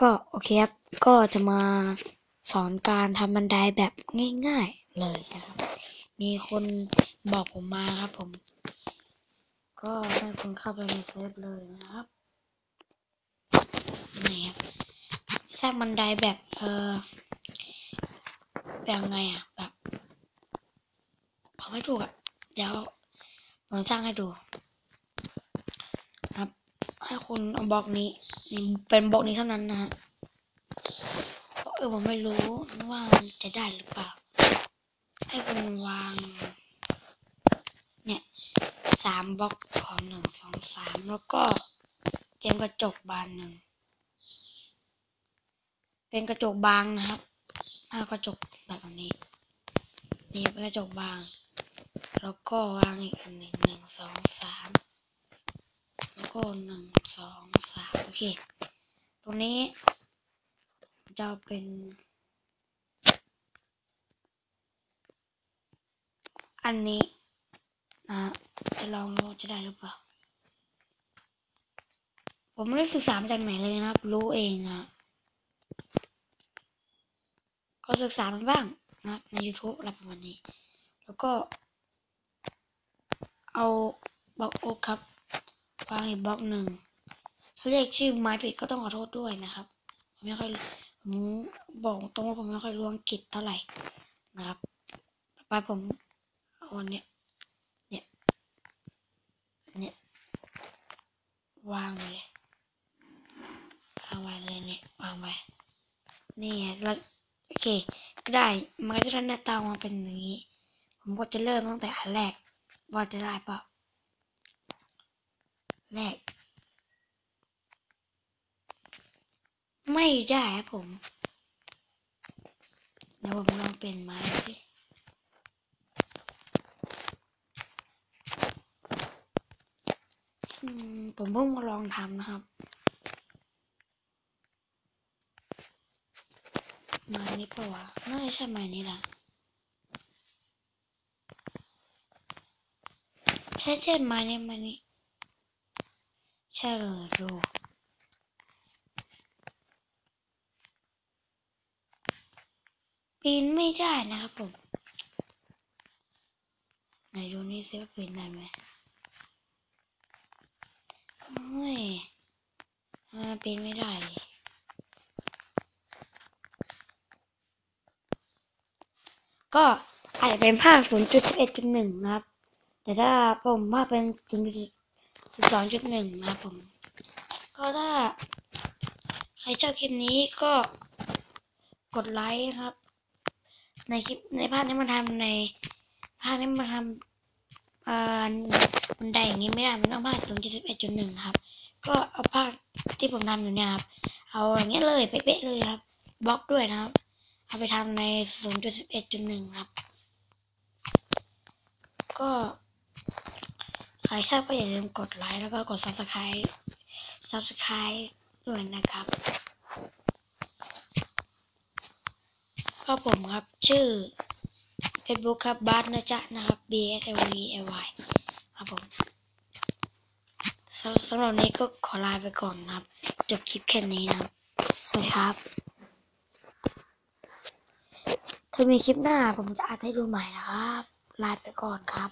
ก็โอเคครับ ก็จะมาสอนการทำบันไดแบบง่ายๆเลยนะครับ มีคนบอกผมมาครับผม ก็ให้คุณเข้าไปในเซิร์ฟเลยนะครับนี่ครับสร้างบันไดแบบเออแบบไงอะแบบเอาไม่ถูกอะเดี๋ยวผมสร้างให้ดู ครับ ให้คุณเอาบล็อกนี้ นี่เป็นบล็อกนี้เท่านั้นนะฮะเพราะเออผมไม่รู้ว่าจะได้หรือเปล่า ให้คุณวาง เนี่ยสามบล็อกพอหนึ่งสองสามแล้วก็เตรียมกระจกบานหนึ่งเป็นกระจกบางนะครับถ้ากระจกแบบนี้ นี่เป็นกระจกบาง แล้วก็วางอีกอันหนึ่งหนึ่งสองสาม แล้หนึ่งสองสามโอเค ตรงนี้ จะเป็น อันนี้นะจะลองดูจะได้หรือเปล่า ผมไม่ได้ศึกษามาจากไหนเลยนะครับ รู้เองอะก็ศึกษามันบ้างนะครับ ใน YouTube อะไรประมาณนี้ แล้วก็ เอาบอกโอครับ วางอีกบล็อกหนึ่ง ถ้าเรียกชื่อไม้ผิดก็ต้องขอโทษด้วยนะครับ ผมไม่ค่อยผมบอกตรงว่าผมไม่ค่อยรู้อังกฤษเท่าไหร่นะครับ ต่อไปผมเอาอันเนี้ยเนี่ยเนี่ยวางเลยวางไว้เลยเนี่ยวางไว้นี่แล้วโอเค ก็ได้มันก็จะได้หน้าตามาเป็นอย่างนี้ ผมก็จะเริ่มตั้งแต่อันแรกว่าจะได้เปล่า แรก ไม่ได้ครับผมเดี๋ยวผมลองเปลี่ยนไม้สิอืมผมเพิ่งมาลองทำนะครับไม้นี้ปะวะน่าจะใช่ไม้นี้แหละใช่ใช่ไม้นี้ไม้นี้ ใช่เลยดูปีนไม่ได้นะครับผมไหนดูนี่ซิว่าปีนได้ไหมโอ้ยทำไมปีนไม่ได้ก็อาจจะเป็นภาค 0.11.1 นะครับ แต่ถ้าผมภาเป็น 0.12.1นะครับผม ก็ถ้า ใครชอบคลิปนี้ก็กดไลค์นะครับ ในคลิปในภาคนี้มันทำในภาคนี้มันทำอ่าบันไดอย่างนี้ไม่ได้มันต้องภาค0.11.1ครับ ก็เอาภาคที่ผมทำอยู่เนี่ยครับ เอาอย่างเงี้ยเลยเป๊ะๆเลยครับบล็อกด้วยนะครับ เอาไปทำใน 0.11.1 ครับ ก็ รชอบก็อย่าลืมกดไลค์แล้วก็กด subscribe subscribe ด้วยนะครับ ก็ผมครับชื่อ Facebook ครับบาสนะจ๊ะนะครับ B S L V L Y ครับผมสำสำหรับนนี้ก็ขอลาไปก่อนนะครับ จบคลิปแค่นี้นะครับ สวัสดีครับ ถ้ามีคลิปหน้าผมจะอัดให้ดูใหม่นะครับ ลาไปก่อนครับ